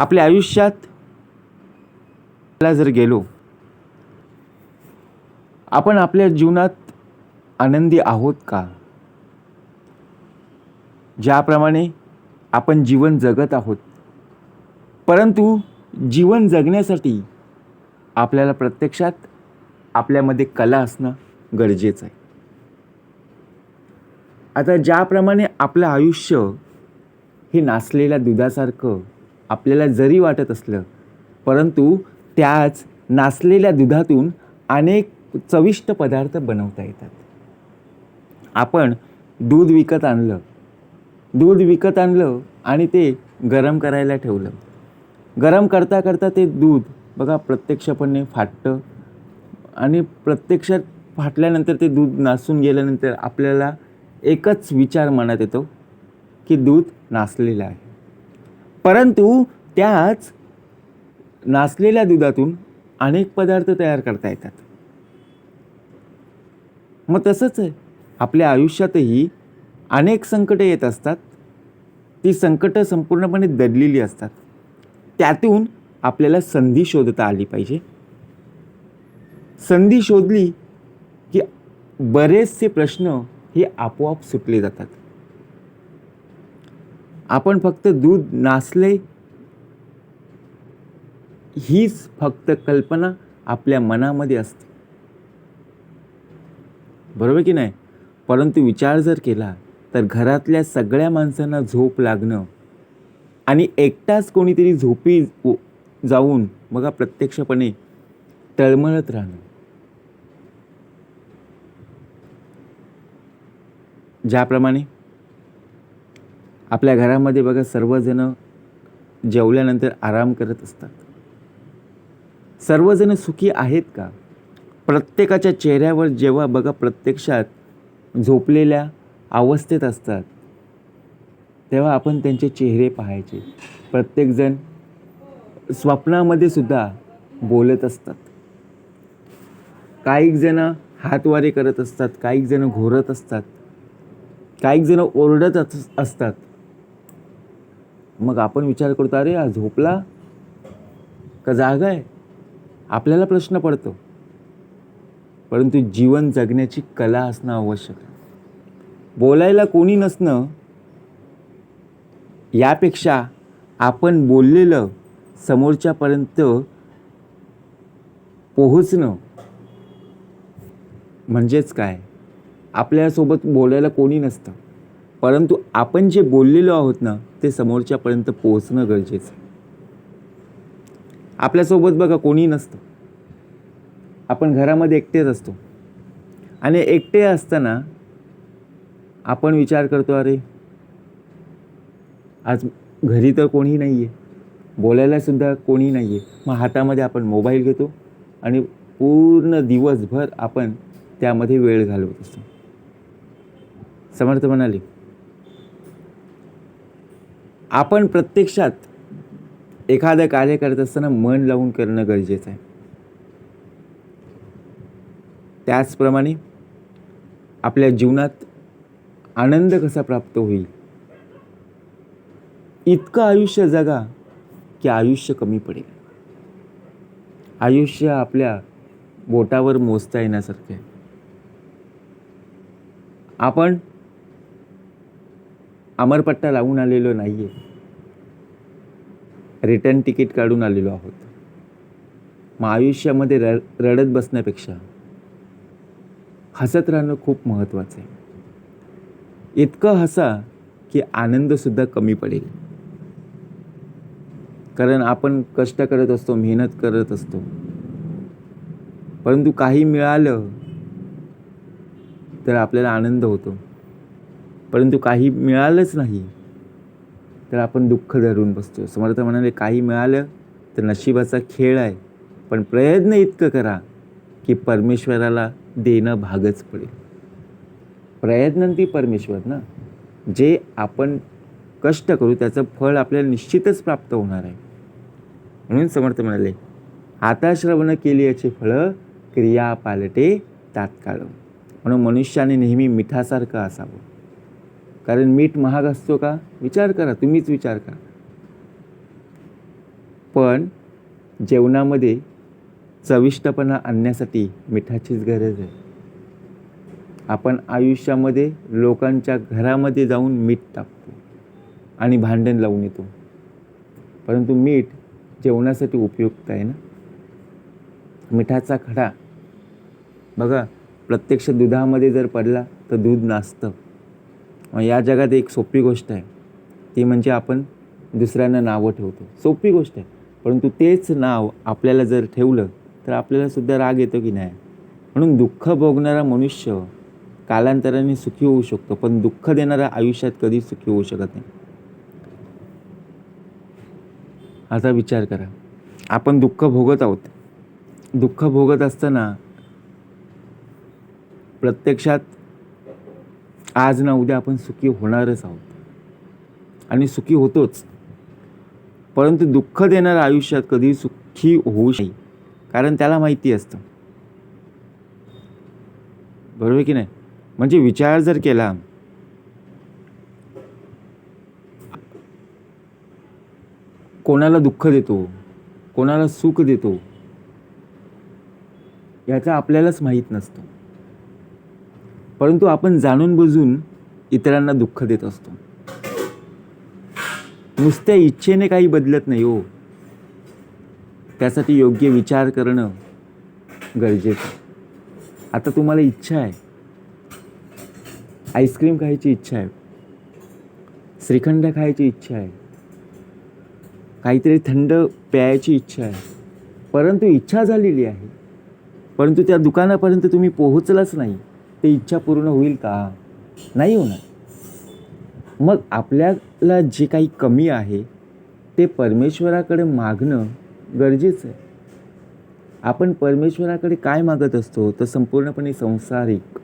आपल्या आयुष्यात जर गेलो आपण आपल्या जीवनात आनंदी आहोत का? ज्याप्रमाणे आपण जीवन जगत आहोत. परंतु जीवन जगण्यासाठी आपल्याला प्रत्यक्षात आपल्यामध्ये कला असणं गरजेचं आहे. आता ज्याप्रमाणे आपलं आयुष्य हे नासलेल्या दुधासारखं आपल्याला जरी वाटत असलं परंतु त्याच नासलेल्या दुधातून अनेक चविष्ट पदार्थ बनवता येतात. आपण दूध विकत आणलं दूध विकत आणलं आणि ते गरम करायला ठेवलं. गरम करता करता ते दूध बघा प्रत्यक्षपणे फाटतं आणि प्रत्यक्षात फाटल्यानंतर ते दूध नासून गेल्यानंतर आपल्याला एकच विचार मनात येतो की दूध नासलेलं आहे. परंतु त्याच नासलेल्या दुधातून अनेक पदार्थ तयार करता येतात. मग तसंच आहे आपल्या आयुष्यातही अनेक संकटं येत असतात. ती संकटं संपूर्णपणे दडलेली असतात. त्यातून आपल्याला संधी शोधता आली पाहिजे. संधी शोधली की बरेचसे प्रश्न हे आपोआप सुटले जातात. आपण फक्त दूध नासले हीच फक्त कल्पना आपल्या मनामध्ये असते. बरोबर की नाही? परंतु विचार जर केला तर घरातल्या सगळ्या माणसांना झोप लागणं आणि एकटाच कोणीतरी झोपी जाऊन बघा प्रत्यक्षपणे तळमळत राहणं. ज्याप्रमाणे आपल्या घरामध्ये बघा सर्वजण जेवल्यानंतर आराम करत असतात. सर्वजण सुखी आहेत का? प्रत्येकाच्या चेहऱ्यावर जेव्हा बघा प्रत्यक्षात झोपलेल्या अवस्थेत असतात तेव्हा आपण त्यांचे चेहरे पाहायचे. प्रत्येकजण स्वप्नामध्ये सुद्धा बोलत असतात. काहीक जण हातवारे करत असतात काहीक जण घोरत असतात काहीक जण ओरडत अस- असतात. मग आपण विचार करतो अरे हा झोपला का जागा आहे? आपल्याला प्रश्न पडतो. परंतु जीवन जगण्याची कला असणं आवश्यक आहे. बोलायला कोणी नसणं यापेक्षा आपण बोललेलं समोरच्यापर्यंत पोहोचणं म्हणजेच काय? आपल्यासोबत बोलायला कोणी नसतं. परंतु आपण जे बोललेलो आहोत ना ते समोरच्यापर्यंत पोहोचणं गरजेचं आहे. आपल्यासोबत बघा कोणी नसतं. आपण घरामध्ये एकटेच असतो. आणि एकटे असताना आपण विचार करतो अरे आज घरी तर कोणी नाही आहे बोलायलासुद्धा कोणी नाही आहे मग हातामध्ये आपण मोबाईल घेतो आणि पूर्ण दिवसभर आपण त्यामध्ये वेळ घालवत असतो. समर्थ म्हणाले आपण प्रत्यक्षात एखादं कार्य करत असताना मन लावून करणं गरजेचं आहे. त्याचप्रमाणे आपल्या जीवनात आनंद कसा प्राप्त होईल? इतकं आयुष्य जगा की आयुष्य कमी पडेल. आयुष्य आपल्या बोटावर मोजता येण्यासारखे आहे. आपण अमरपट्टा लावून आलेलो नाही आहे रिटर्न तिकीट काढून आलेलो आहोत. मग आयुष्यामध्ये र रडत बसण्यापेक्षा हसत राहणं खूप महत्त्वाचं आहे. इतकं हसा की आनंदसुद्धा कमी पडेल. कारण आपण कष्ट करत असतो मेहनत करत असतो. परंतु काही मिळालं तर आपल्याला आनंद होतो. परंतु काही मिळालंच नाही. तर आपण दुःख धरून बसतो. समर्थ म्हणाले काही मिळालं तर नशिबाचा खेळ आहे. पण प्रयत्न इतकं करा की परमेश्वराला देणं भागच पडेल. प्रयत्न ती परमेश्वर ना. जे आपण कष्ट करू त्याचं फळ आपल्याला निश्चितच प्राप्त होणार आहे. म्हणून समर्थ म्हणाले आता श्रवण केली याची फळं क्रिया पालटे तात्काळ. म्हणून मनुष्याने नेहमी मिठासारखं असावं. कारण मीठ महाग असतो का? विचार करा तुम्हीच विचार करा. पण जेवणामध्ये चविष्टपणा आणण्यासाठी मिठाचीच गरज आहे. आपण आयुष्यामध्ये लोकांच्या घरामध्ये जाऊन मीठ टाकतो आणि भांडण लावून येतो. परंतु मीठ जेवणासाठी उपयुक्त आहे ना? मिठाचा खडा. बघा प्रत्यक्ष दुधामध्ये जर पडला तर दूध नाचतं या जगात एक सोपी गोष्ट आहे. ती म्हणजे आपण दुसऱ्यांना नावं ठेवतो. सोपी गोष्ट आहे. परंतु तेच नाव आपल्याला जर ठेवलं तर आपल्यालासुद्धा राग येतो की नाही? म्हणून दुःख भोगणारा मनुष्य कालांतराने सुखी होऊ शकतो पण दुःख देणारा आयुष्यात कधीच सुखी होऊ शकत नाही. आता विचार करा. आपण दुःख भोगत आहोत. दुःख भोगत असताना प्रत्यक्षात आज ना उद्या आपण सुखी होणारच आहोत. आणि सुखी होतोच. परंतु दुःख देणाऱ्या आयुष्यात कधी सुखी होऊ नाही. कारण त्याला माहिती असतं. बरोबर की नाही? म्हणजे विचार जर केला कोणाला दुःख देतो कोणाला सुख देतो याचं आपल्यालाच माहीत नसतं. परंतु आपण जाणून बुजून इतरांना दुःख देत असतो. नुसत्या इच्छेने काही बदलत नाही हो. त्यासाठी योग्य विचार करणं गरजेचं आता तुम्हाला इच्छा आहे. आईस्क्रीम खायची इच्छा आहे. श्रीखंड खायची इच्छा आहे. काहीतरी थंड प्यायची इच्छा आहे. परंतु इच्छा झालेली आहे. परंतु त्या दुकानापर्यंत तुम्ही पोहोचलाच नाही. ते इच्छा पूर्ण होईल का? नाही होणार. मग आपल्याला जे काही कमी आहे ते परमेश्वराकडे मागणं गरजेचं आहे. आपण परमेश्वराकडे काय मागत असतो तर संपूर्णपणे संसारिक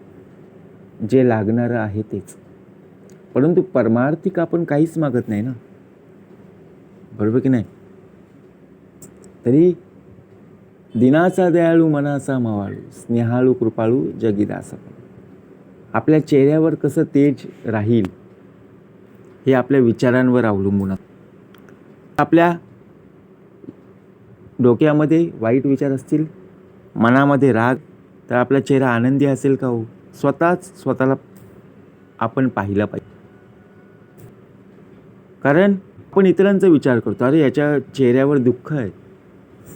जे लागणारं आहे तेच. परंतु परमार्थिक आपण काहीच मागत नाही ना? बरोबर की नाही? तरी दिनाचा दयाळू मनाचा मावाळू स्नेहाळू कृपाळू जगीदास आपल्या चेहऱ्यावर कसं तेज राहील हे आपल्या विचारांवर अवलंबून आपल्या डोक्यामध्ये वाईट विचार असतील मनामध्ये राग तर आपला चेहरा आनंदी असेल का हो? स्वतःच स्वतःला आपण पाहिला पाहिजे. कारण आपण इतरांचा विचार करतो अरे याच्या चेहऱ्यावर दुःख आहे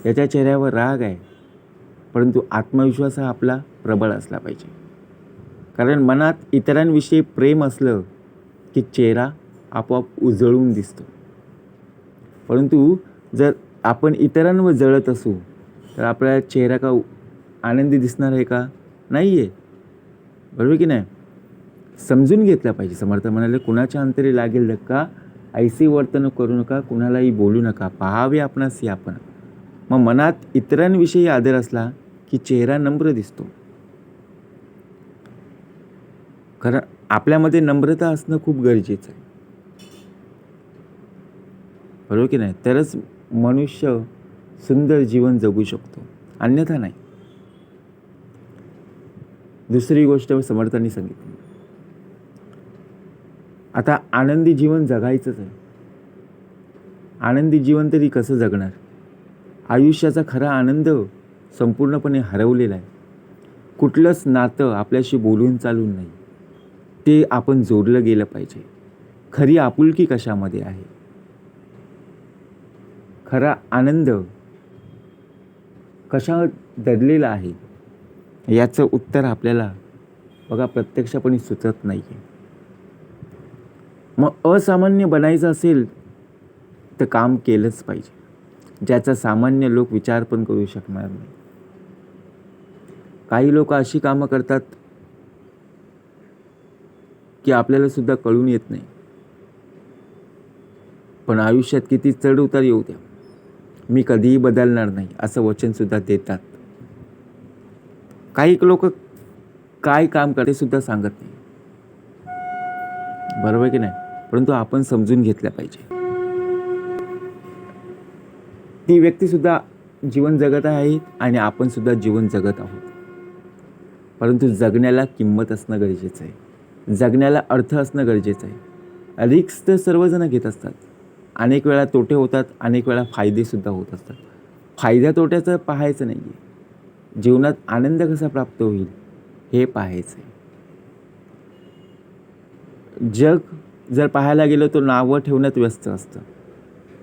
याच्या चेहऱ्यावर राग आहे परंतु आत्मविश्वास हा आपला प्रबळ असला पाहिजे. कारण मनात इतरांविषयी प्रेम असलं की चेहरा आपोआप उजळून दिसतो. परंतु जर आपण इतरांवर जळत असू तर आपला चेहरा का आनंदी दिसणार आहे का? नाही आहे बरोबर की नाही? समजून घेतलं पाहिजे. समर्थ म्हणाले कुणाच्या अंतरी लागेल धक्का? ऐसी वर्तन करू नका. कुणालाही बोलू नका. पाहावे आपणास आपण मग मनात इतरांविषयी आदर असला की चेहरा नम्र दिसतो. कारण आपल्यामध्ये नम्रता असणं खूप गरजेचं आहे. बरोबर की नाही? तरच मनुष्य सुंदर जीवन जगू शकतो. अन्यथा नाही. दुसरी गोष्ट समर्थांनी सांगितली. आता आनंदी जीवन जगायचंच आहे. आनंदी जीवन तरी कसं जगणार? आयुष्याचा खरा आनंद संपूर्णपणे हरवलेला आहे. कुठलंच नातं आपल्याशी बोलून चालून नाही. ते आपण जोडलं गेलं पाहिजे. खरी आपुलकी कशामध्ये आहे? खरा आनंद कशा दडलेला आहे? याचं उत्तर आपल्याला बघा प्रत्यक्षपणे सुचत नाही आहे मग असामान्य बनायचं असेल तर काम केलंच पाहिजे. ज्याचा सामान्य लोक विचार पण करू शकणार नाही. काही लोक अशी कामं करतात की आपल्याला सुद्धा कळून येत नाही. पण आयुष्यात किती चढ उतार येऊ द्या. मी कधीही बदलणार नाही असं वचनसुद्धा देतात. काही लोक काय काम करते सुद्धा सांगत नाही. बरोबर की नाही? परंतु आपण समजून घेतल्या पाहिजे. ती व्यक्तीसुद्धा जीवन जगत आहे आणि आपण सुद्धा जीवन जगत आहोत. परंतु जगण्याला किंमत असणं गरजेचं आहे. जगण्याला अर्थ असणं गरजेचं आहे. रिक्स तर सर्वजणं घेत असतात. अनेक वेळा तोटे होतात अनेक वेळा फायदेसुद्धा होत असतात. फायद्या तोट्याचं पाहायचं नाही आहे जीवनात आनंद कसा प्राप्त होईल हे पाहायचं आहे जग जर पाहायला गेलं तर नावं ठेवण्यात व्यस्त असतं.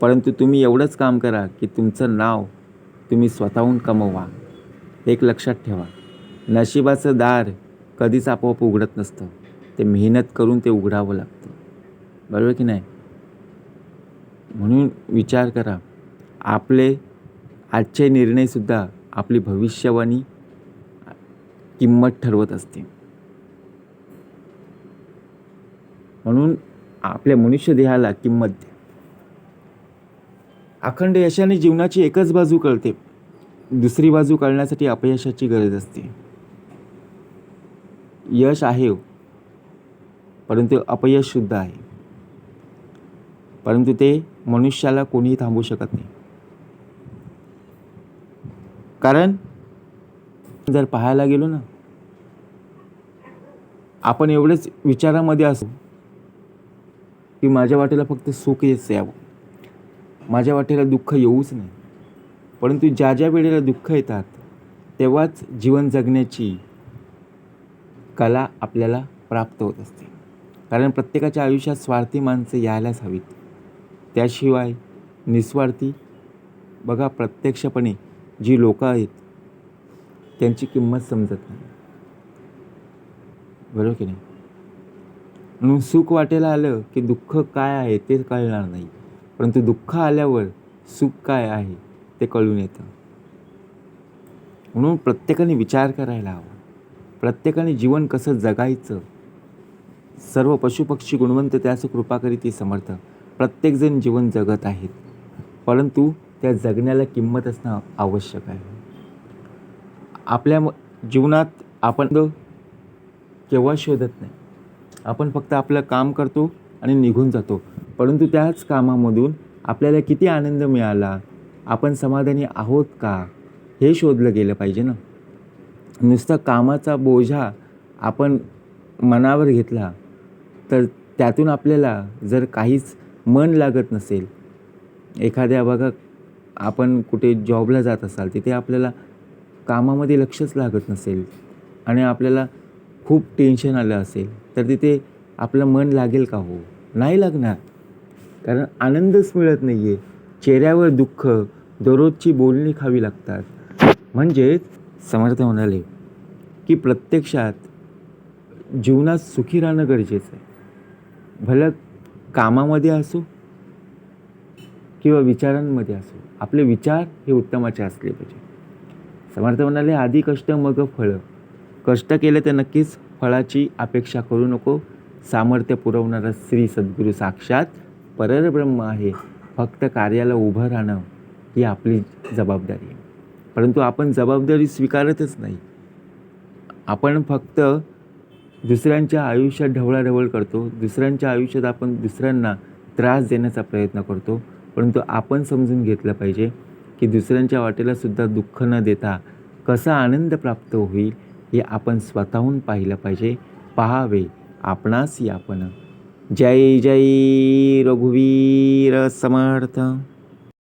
परंतु तुम्ही एवढंच काम करा की तुमचं नाव तुम्ही स्वतःहून कमवा. एक लक्षात ठेवा. नशिबाचं दार कधीच आपोआप उघडत नसतं. ते मेहनत करून ते उघडावं लागतं. बरोबर की नाही? म्हणून विचार करा. आपले आजचे निर्णयसुद्धा आपली भविष्यवाणी किंमत ठरवत असते म्हणून आपल्या मनुष्य देहाला किंमत द्या. अखंड यशाने जीवनाची एकच बाजू कळते. दुसरी बाजू कळण्यासाठी अपयशाची गरज असते. यश आहे हो. परंतु अपयश सुद्धा आहे. परंतु ते मनुष्याला कोणीही थांबवू शकत नाही. कारण जर पाहायला गेलो ना आपण एवढेच विचारामध्ये असू की माझ्या वाटेला फक्त सुख येच यावं. माझ्या वाटेला दुःख येऊच नाही. परंतु ज्या ज्या वेळेला दुःख येतात तेव्हाच जीवन जगण्याची कला आपल्याला प्राप्त होत असते. कारण प्रत्येकाच्या आयुष्यात स्वार्थी माणसं यायलाच हवीत. त्याशिवाय निस्वार्थी बघा प्रत्यक्षपणे जी लोकं आहेत त्यांची किंमत समजत नाही. बरोबर की नाही? म्हणून सुख वाटेला आलं की दुःख काय आहे ते कळणार नाही. परंतु दुःख आल्यावर सुख काय आहे ते कळून येतं. म्हणून प्रत्येकाने विचार करायला हवा. प्रत्येकाने जीवन कसं जगायचं सर्व पशुपक्षी गुणवंत त्यास कृपा करीती समर्थ. प्रत्येकजण जीवन जगत आहेत. परंतु त्या जगण्याला किंमत असणं आवश्यक आहे. आपल्या जीवनात आपण केव्हा शोधत नाही. आपण फक्त आपलं काम करतो आणि निघून जातो. परंतु त्याच कामामधून आपल्याला किती आनंद मिळाला? आपण समाधानी आहोत का? हे शोधलं गेलं पाहिजे ना. नुसतं कामाचा बोझा आपण मनावर घेतला तर त्यातून आपल्याला जर काहीच मन लागत नसेल एखाद्या बघा आपण कुठे जॉबला जात असाल तिथे आपल्याला कामामध्ये लक्षच लागत नसेल आणि आपल्याला खूप टेन्शन आलं असेल तर तिथे आपलं मन लागेल का हो? नाही लागणार. कारण आनंदच मिळत नाही आहे चेहऱ्यावर दुःख दररोजची बोलणी खावी लागतात. म्हणजेच समर्थ म्हणाले की प्रत्यक्षात जीवनात सुखी राहणं गरजेचं आहे. भलं कामामध्ये असो किंवा विचारांमध्ये असो आपले विचार हे उत्तमाचे असले पाहिजे. समर्थ म्हणाले आधी कष्ट मग फळं. कष्ट केले तर नक्कीच फळाची अपेक्षा करू नको. सामर्थ्य पुरवणारा श्री सद्गुरू साक्षात परब्रह्म आहे. फक्त कार्याला उभं राहणं ही आपली जबाबदारी आहे. परंतु आपण जबाबदारी स्वीकारतच नाही. आपण फक्त दुसऱ्यांच्या आयुष्यात ढवळाढवळ करतो. दुसऱ्यांच्या आयुष्यात आपण दुसऱ्यांना त्रास देण्याचा प्रयत्न करतो. परंतु आपण समजून घेतलं पाहिजे की दुसऱ्यांच्या वाटेला सुद्धा दुःख न देता कसा आनंद प्राप्त होईल हे आपण स्वतःहून पाहिलं पाहिजे. पहावे आपणास यापन जय जय रघुवीर समर्थ.